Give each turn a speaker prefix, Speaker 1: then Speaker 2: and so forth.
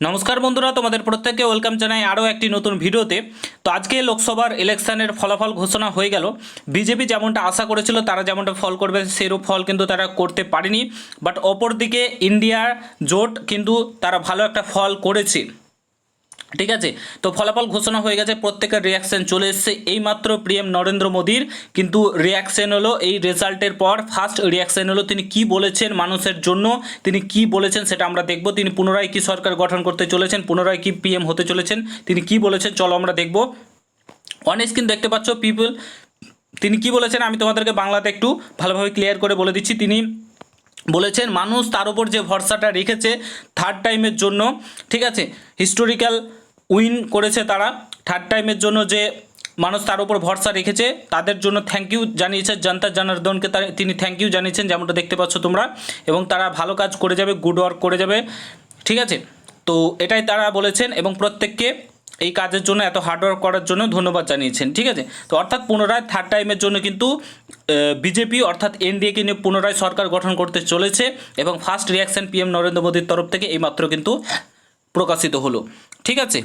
Speaker 1: নমস্কার বন্ধুরা, তোমাদের প্রত্যেককে ওয়েলকাম জানাই আরও একটি নতুন ভিডিওতে। তো আজকে লোকসভার ইলেকশানের ফলাফল ঘোষণা হয়ে গেল। বিজেপি যেমনটা আশা করেছিল, তারা যেমনটা ফল করবে, সেরূপ ফল কিন্তু তারা করতে পারেনি। বাট অপরদিকে ইন্ডিয়া জোট কিন্তু তারা ভালো একটা ফল করেছে। ঠিক আছে? তো ফলাফল ঘোষণা হয়ে গেছে, প্রত্যেকের রিয়াকশন চলে এসছে। এইমাত্র পিএম নরেন্দ্র মোদীর, কিন্তু রিয়াকশন হলো এই রেজাল্টের পর। ফার্স্ট রিয়াকশন হলো তিনি কি বলেছেন মানুষের জন্য, তিনি কি বলেছেন সেটা আমরা দেখব। তিনি পুনরায় কি সরকার গঠন করতে চলেছেন, পুনরায় কি পিএম হতে চলেছেন, তিনি কি বলেছেন, চলো আমরা দেখব। অন স্ক্রিন দেখতে পাচ্ছ পিপল তিনি কি বলেছেন আমি তোমাদেরকে বাংলাতে একটু ভালোভাবে ক্লিয়ার করে বলে দিচ্ছি। তিনি বলেছেন, মানুষ তার উপর যে ভরসাটা রেখেছে থার্ড টাইমের জন্য, ঠিক আছে? হিস্টোরিক্যাল উইন করেছে তারা। থার্ড টাইমের জন্য যে মানুষ তার উপর ভরসা রেখেছে, তাদের জন্য থ্যাংক ইউ জানিয়েছে, জনতা জনার্দনকে তিনি থ্যাংক ইউ জানিয়েছেন, যেমনটা দেখতে পাচ্ছ তোমরা। এবং তারা ভালো কাজ করে যাবে গুড ওয়ার্ক করে যাবে, ঠিক আছে? তো এটাই তারা বলেছেন এবং প্রত্যেককে এই কাজের জন্য, এত হার্ডওয়ার্ক করার জন্য ধন্যবাদ জানিয়েছেন, ঠিক আছে? তো অর্থাৎ পুনরায় থার্ড টাইমের জন্য কিন্তু বিজেপি অর্থাৎ এনডিএকে নিয়ে পুনরায় সরকার গঠন করতে চলেছে এবং ফার্স্ট রিয়াকশন পিএম নরেন্দ্র মোদীর তরফ থেকে এইমাত্র কিন্তু প্রকাশিত হলো, ঠিক আছে?